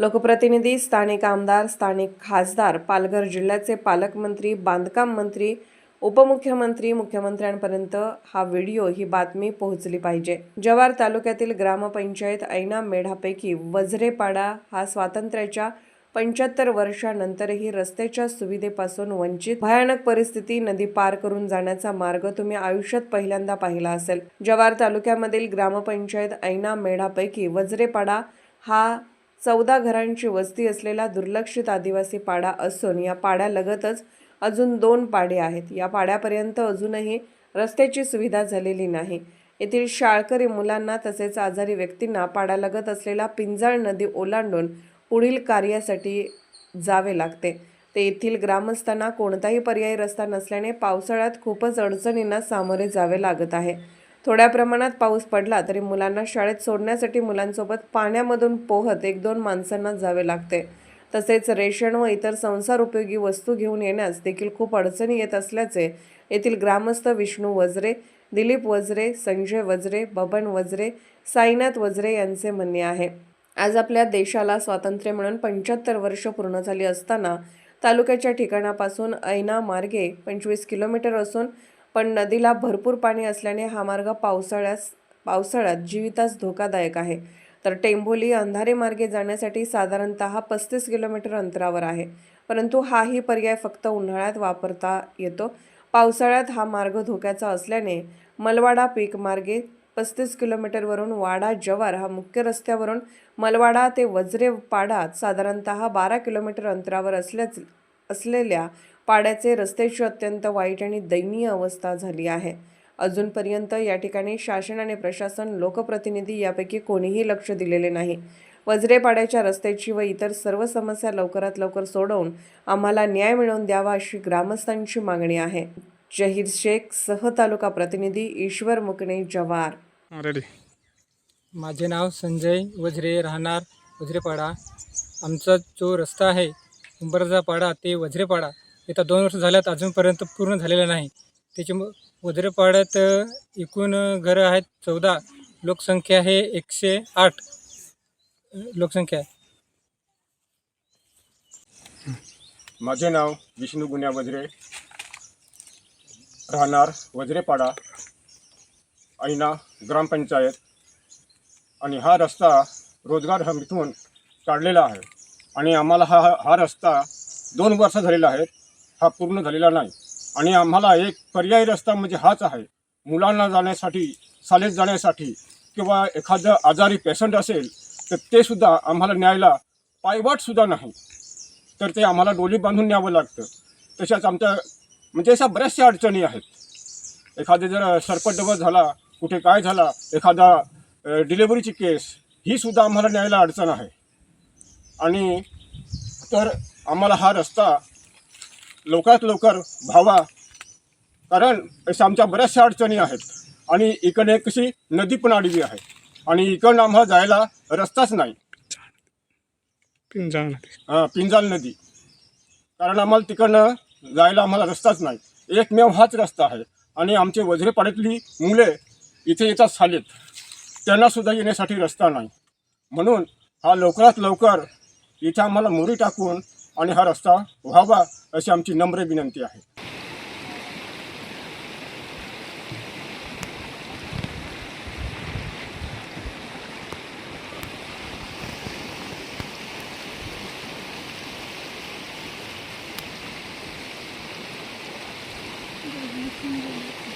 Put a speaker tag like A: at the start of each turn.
A: लोकप्रतिनिधी स्थानिक आमदार स्थानिक खासदार पालघर जिल्ह्याचे पालकमंत्री बांधकाम मंत्री उपमुख्यमंत्री मुख्यमंत्र्यांपर्यंत हा व्हिडिओ ही बातमी पोहोचली पाहिजे. जव्हार तालुक्यातील ग्रामपंचायत ऐना मेढापैकी वझरेपाडा हा स्वातंत्र्याच्या पंच्याहत्तर वर्षानंतरही रस्त्याच्या सुविधेपासून वंचित. भयानक परिस्थिती नदी पार करून जाण्याचा मार्ग तुम्ही आयुष्यात पहिल्यांदा पाहिला असेल. जव्हार तालुक्यामधील ग्रामपंचायत ऐना मेढापैकी वज्रेपाडा हा चौदा घरांची वस्ती असलेला दुर्लक्षित आदिवासी पाडा असून या पाड्यालगतच अजून दोन पाडे आहेत. या पाड्यापर्यंत अजूनही रस्त्याची सुविधा झालेली नाही. येथील शाळकरी मुलांना तसेच आजारी व्यक्तींना पाड्यालगत असलेला पिंजाळ नदी ओलांडून पुढील कार्यासाठी जावे लागते. ते येथील ग्रामस्थांना कोणताही पर्यायी रस्ता नसल्याने पावसाळ्यात खूपच अडचणींना सामोरे जावे लागत आहे. थोड्या प्रमाणात पाऊस पडला तरी मुलांना शाळेत सोडण्यासाठी मुलांसोबत पाण्यामधून पोहत एक दोन माणसांना जावे लागते. तसेच रेशन व इतर संसार उपयोगी वस्तू घेऊन येण्यास देखील खूप अडचणी येत असल्याचे येथील ग्रामस्थ विष्णू वजरे दिलीप वजरे संजय वजरे बबन वजरे साईनाथ वजरे यांचे म्हणणे आहे. आज आपल्या देशाला स्वातंत्र्य मिळून पंच्याहत्तर वर्ष पूर्ण झाली असताना तालुक्याच्या ठिकाणापासून ऐना मार्गे पंचवीस किलोमीटर असून पण नदीला भरपूर पाणी असल्याने हा मार्ग पावसाळ्यास पावसाळ्यात जीवितास धोकादायक आहे. तर टेंभोली अंधारे मार्गे जाण्यासाठी साधारणतः पस्तीस किलोमीटर अंतरावर आहे. परंतु हाही पर्याय फक्त उन्हाळ्यात वापरता येतो. पावसाळ्यात हा मार्ग धोक्याचा असल्याने मलवाडा पीक मार्गे पस्तीस किलोमीटरवरून वाडा जवार हा मुख्य रस्त्यावरून मलवाडा ते वज्रे पाडा साधारणतः बारा किलोमीटर अंतरावर असल्याच असलेल्या पाड्याचे रस्त्याची अत्यंत वाईट आणि दयनीय अवस्था झाली आहे. अजूनपर्यंत या ठिकाणी शासन आणि प्रशासन लोकप्रतिनिधी यापैकी कोणीही लक्ष दिलेले नाही. वज्रेपाड्याच्या रस्त्याची व इतर सर्व समस्या लवकरात लवकर सोडवून आम्हाला न्याय मिळवून द्यावा अशी ग्रामस्थांची मागणी आहे. जहीर शेख सह तालुका प्रतिनिधी ईश्वर मुकणे जवार
B: रेडी.
C: माझे नाव संजय वझरे राहणार वझरेपाडा आमचा जो रस्ता आहे उंबरजा पाडा ते वझरेपाडा येत्या दोन वर्ष झाल्यात अजूनपर्यंत पूर्ण झालेलं नाही. त्याच्यामुळं वझरेपाड्यात एकूण घरं आहेत चौदा लोकसंख्या आहे एकशे आठ लोकसंख्या आहे.
D: माझे नाव विष्णू गुन्या वज्रे. राहणार वज्रेपाडा ऐना ग्रामपंचायत. आणि हा रस्ता रोजगार हमीतून काढलेला आहे. आणि आम्हाला हा हा रस्ता दोन वर्ष झालेला आहे. हा पूर्ण झालेला नाही. आणि आम्हाला एक पर्यायी रस्ता म्हणजे हाच आहे. मुलांना जाण्यासाठी शाळेत जाण्यासाठी किंवा एखादं आजारी पेशंट असेल तर ते सुद्धा आम्हाला न्यायला पायवाटसुद्धा नाही. तर ते आम्हाला डोली बांधून न्यावं लागतं. तशाच आमच्या म्हणजे अशा बऱ्याचशा अडचणी आहेत. एखादे जर सरपटडबा झाला कुठे काय झाला एखादा डिलेवरीची केस ही सुद्धा आम्हाला न्यायला अडचण आहे. आणि तर आम्हाला हा रस्ता लवकरात लवकर व्हावा. कारण अशा आमच्या बऱ्याचशा अडचणी आहेत. आणि इकडे कशी नदी पण आडवी आहे. आणि इकडनं आम्हाला जायला रस्ताच नाही.
B: पिंजाळ
D: अ, पिंजाल नदी. कारण आम्हाला तिकडनं जायला आम्हाला रस्ताच नाही. एकमेव हाच रस्ता आहे. आणि आमचे वज्रेपाड्यातली मुले इथे येतात शाळेत. त्यांना सुद्धा येण्यासाठी रस्ता नाही. म्हणून हा लवकरात लवकर इथे आम्हाला मोरी टाकून आणि हा रस्ता व्हावा अशी आमची नम्र विनंती आहे Thank you.